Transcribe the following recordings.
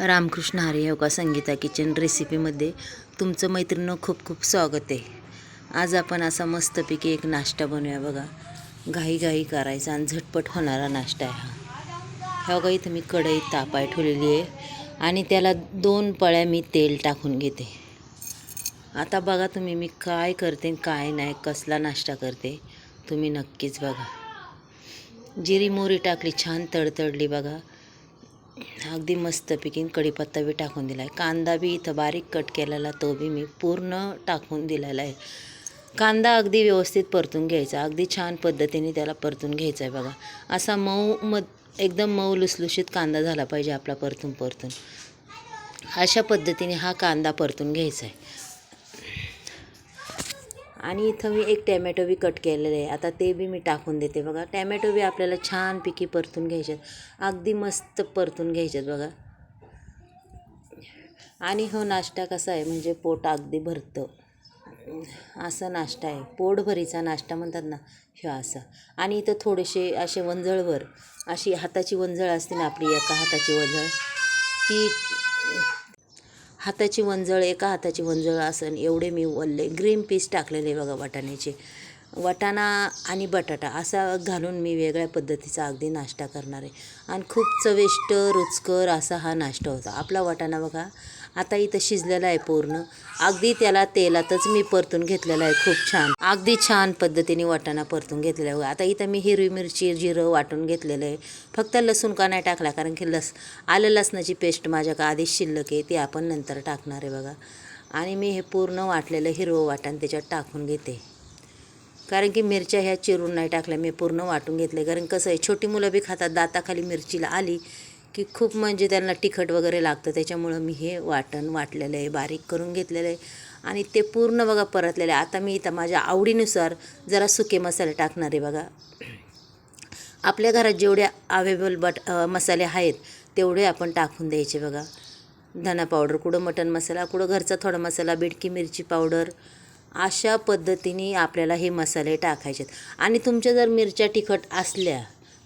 रामकृष्ण हरे योगा हो संगीता किचन रेसिपीमध्ये तुमचं मैत्रिणं खूप खूप स्वागत आहे. आज आपण असा मस्तपैकी एक नाश्ता बनवूया बघा. घाई घाई करायचा आणि झटपट होणारा नाश्ता आहे हा. ह्या बघा इथं मी कढई तापाय ठेवलेली आहे आणि त्याला दोन पळ्या मी तेल टाकून घेते. आता बघा तुम्ही मी काय करते काय नाही कसला नाश्ता करते तुम्ही नक्कीच बघा. जिरी मोरी टाकली छान तडतडली बघा. अगदी मस्तपैकी कढीपत्ता बी टाकून दिला आहे कांदा बी इथं बारीक कट केलेला तो बी मी पूर्ण टाकून दिलेला आहे. कांदा अगदी व्यवस्थित परतून घ्यायचा. अगदी छान पद्धतीने त्याला परतून घ्यायचा आहे बघा. असा मऊ मध एकदम मऊ लुसलुशीत कांदा झाला पाहिजे आपला परतून परतून अशा पद्धतीने हा कांदा परतून घ्यायचा आहे आणि इथं मी एक टॅमॅटो बी कट केलेलं आहे. आता ते बी मी टाकून देते. बघा टॅमॅटो बी आपल्याला छानपैकी परतून घ्यायच्यात. अगदी मस्त परतून घ्यायच्यात बघा. आणि हो नाश्ता कसा आहे? म्हणजे पोट अगदी भरतं. असा नाश्ता आहे. पोटभरीचा नाश्ता म्हणतात ना ह्यो असा. आणि इथं थोडेसे असे वंजळवर अशी हाताची वंजळ असते ना आपली एका हाताची वंजळ ती हाताची वंजळ एका हाताची वंजळ असन एवढे मी वल्ले ग्रीन पीस टाकलेले बघा वाटाण्याचे. वाटाणा आणि बटाटा असा घालून मी वेगळ्या पद्धतीचा अगदी नाश्ता करणार आहे. आणि खूप चविष्ट रुचकर असा हा नाश्ता होता. आपला वाटाणा बघा आता इथं शिजलेला आहे पूर्ण. अगदी त्याला तेलातच मी परतून घेतलेला आहे. खूप छान. अगदी छान पद्धतीने वाटाणा परतून घेतलेला आहे बघा. आता इथं मी हिरवी मिरची जिरं वाटून घेतलेलं आहे. फक्त लसूण का नाही टाकला? कारण की लस आलं लसणाची पेस्ट माझ्या का आधीच शिल्लक आहे. ती आपण नंतर टाकणार आहे बघा. आणि मी हे पूर्ण वाटलेलं हिरवं वाटण त्याच्यात टाकून घेते. कारण की मिरच्या ह्या चिरून नाही टाकल्या मी पूर्ण वाटून घेतले. कारण कसं आहे छोटी मुलं बी खातात दाताखाली मिरचीला आली की खूप म्हणजे त्यांना तिखट वगैरे लागतं. त्याच्यामुळं मी हे वाटण वाटलेलं आहे बारीक करून घेतलेलं आहे. आणि ते पूर्ण बघा परतलेलं आहे. आता मी इथं माझ्या आवडीनुसार जरा सुके मसाले टाकणार आहे बघा. आपल्या घरात जेवढे अवेलेबल बट मसाले आहेत तेवढे आपण टाकून द्यायचे बघा. धना पावडर कुठं मटण मसाला कुठं घरचा थोडा मसाला बिडकी मिरची पावडर अशा पद्धतीने आपल्याला हे मसाले टाकायचे आहेत आणि तुमच्या जर मिरच्या तिखट असल्या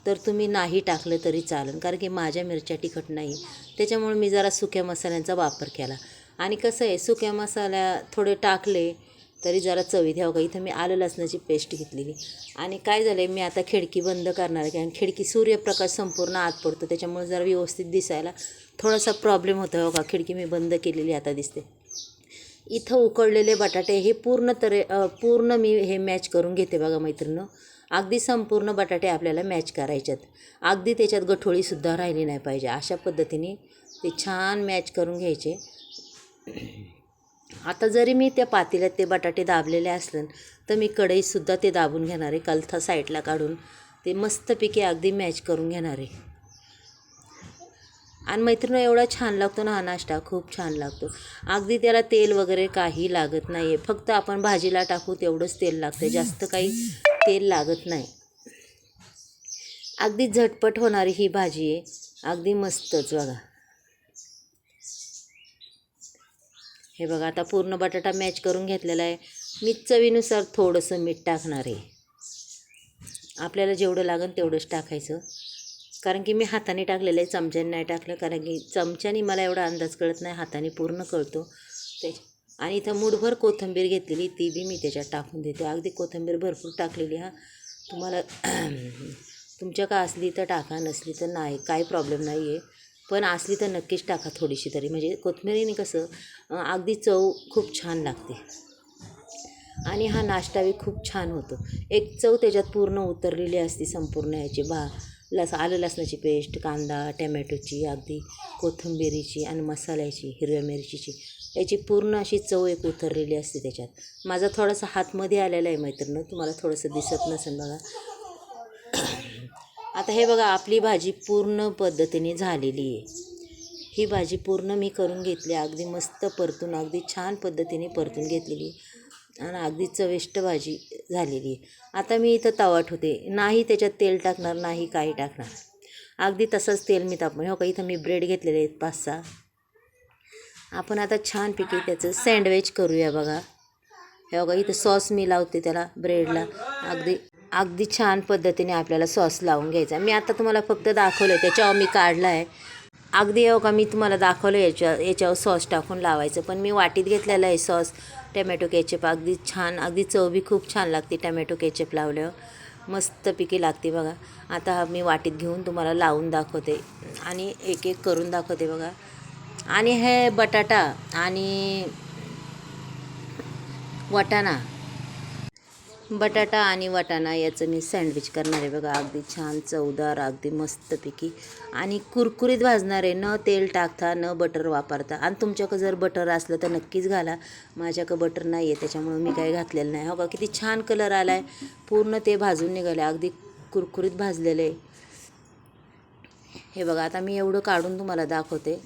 तर तुम्ही नाही टाकलं तरी चालेल कारण की माझ्या मिरच्या तिखट नाही. त्याच्यामुळे मी जरा सुक्या मसाल्यांचा वापर केला. आणि कसं आहे सुक्या मसाल्या थोडे टाकले तरी जरा चवी द्यावं का? इथं मी आलं लसणाची पेस्ट घेतलेली. आणि काय झालं आहे मी आता खिडकी बंद करणार आहे कारण खिडकी सूर्यप्रकाश संपूर्ण आत पडतो. त्याच्यामुळे जरा व्यवस्थित दिसायला थोडासा प्रॉब्लेम होतो हो का? खिडकी मी बंद केलेली आता दिसते. इथं उकळलेले बटाटे हे पूर्ण तरे पूर्ण मी हे मॅच करून घेते बघा मैत्रिणं अगदी संपूर्ण बटाटे आपल्याला मॅच करायच्यात अगदी त्याच्यात गठोळीसुद्धा राहिली नाही पाहिजे. अशा पद्धतीने ते छान मॅच करून घ्यायचे. आता जरी मी त्या पातेल्यात ते बटाटे दाबलेले असले तर मी कढईसुद्धा ते दाबून घेणार आहे कलथा साईडला काढून ते मस्तपैकी अगदी मॅच करून घेणार. आहे आणि मैत्रिणी एवढा छान लागतो ना हा नाश्ता खूप छान लागतो. अगदी त्याला तेल वगैरे काही लागत नाही आहे फक्त आपण भाजीला टाकू तेवढंच तेल लागतं. जास्त काही तेल लागत नाही. अगदी झटपट होणारी ही भाजी आहे. अगदी मस्तच बघा. हे बघा आता पूर्ण बटाटा मॅच करून घेतलेला आहे. मी चवीनुसार थोडंसं मीठ टाकणार आहे. आपल्याला जेवढं लागेल तेवढंच टाकायचं. कारण की मी हाताने टाकलेलं आहे चमच्याने नाही टाकलं कारण की चमच्याने मला एवढा अंदाज कळत नाही हाताने पूर्ण कळतो. ते आणि इथं मुठभर कोथिंबीर घेतलेली ती बी मी त्याच्यात टाकून देते. अगदी कोथिंबीर भरपूर टाकलेली हा. तुम्हाला तुमच्या का असली तर टाका नसली तर नाही काही प्रॉब्लेम नाही आहे पण असली तर नक्कीच टाका थोडीशी तरी. म्हणजे कोथिंबीरीने कसं अगदी चव खूप छान लागते. आणि हा नाश्ता बी खूप छान होतो. एक चव त्याच्यात पूर्ण उतरलेली असते संपूर्ण याची बा लस आलं लसणाची पेस्ट कांदा टॅमॅटोची अगदी कोथिंबिरीची आणि मसाल्याची हिरव्या मिरचीची. याची पूर्ण अशी चव एक उतरलेली असते त्याच्यात. माझा थोडासा हातमध्ये आलेला आहे मैत्रिणं तुम्हाला थोडंसं दिसत नसेल बघा. आता हे बघा आपली भाजी पूर्ण पद्धतीने झालेली आहे. ही भाजी पूर्ण मी करून घेतली अगदी मस्त परतून अगदी छान पद्धतीने परतून घेतलेली. आणि अगदी चविष्ट भाजी झालेली आहे. आता मी इथं तवा ठेवते. नाही त्याच्यात तेल टाकणार नाही काही टाकणार. अगदी तसंच तेल मी तापून हो का इथं मी ब्रेड घेतलेले आहेत पाच सहा. आपण आता छानपैकी त्याचं सँडविच करूया बघा. हो हे बघा इथं सॉस मी लावते त्याला ब्रेडला. अगदी अगदी छान पद्धतीने आपल्याला सॉस लावून घ्यायचा. मी आता तुम्हाला फक्त दाखवलं आहे त्याच्यावर मी काढला आहे अगदी हो का मी तुम्हाला दाखवलं याच्या याच्यावर सॉस टाकून लावायचं. पण मी वाटीत घेतलेलं आहे सॉस. Tomato ketchup. अगदी छान अगदी चव बी खूप छान लागते टमॅटो केचप लावल्यावर. मस्तपैकी लागते बघा. आता हा मी वाटीत घेऊन तुम्हाला लावून दाखवते. आणि एक एक करून दाखवते बघा. आणि हे बटाटा आणि वाटाणा. बटाटा आणि वाटाणा याचं मी सँडविच करणार आहे. बघा अगदी छान चवदार अगदी मस्तपैकी. आणि कुरकुरीत भाजणार आहे न तेल टाकता न बटर वापरता. आणि तुमच्याकडं जर बटर असलं तर नक्कीच घाला. माझ्याकडं बटर नाही आहे त्याच्यामुळं मी काही घातलेलं नाही. हो का किती छान कलर आला आहे पूर्ण ते भाजून निघाले. अगदी कुरकुरीत भाजलेलं. आहे हे बघा आता मी एवढं काढून तुम्हाला दाखवते.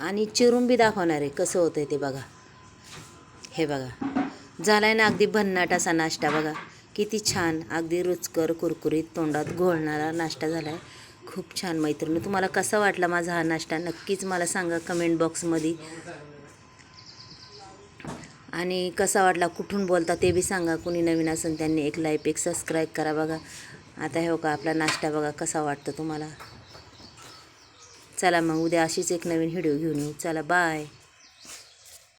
आणि चिरून बी दाखवणार आहे. कसं होतं ते बघा. हे बघा. झाला आहे ना अगदी भन्नाट असा नाश्ता बघा. किती छान. अगदी रुचकर कुरकुरीत तोंडात घोळणारा नाश्ता झाला आहे खूप छान मैत्रिणी. तुम्हाला कसा वाटला माझा हा नाश्ता? नक्कीच मला सांगा कमेंट बॉक्समध्ये. आणि कसा वाटला? कुठून बोलता ते बी सांगा. कुणी नवीन असेल त्यांनी एक लाईक एक सबस्क्राईब करा बघा. आता हे हो का आपला नाश्ता बघा कसा वाटतो तुम्हाला? चला मग उद्या अशीच एक नवीन व्हिडिओ घेऊन येऊ. चला बाय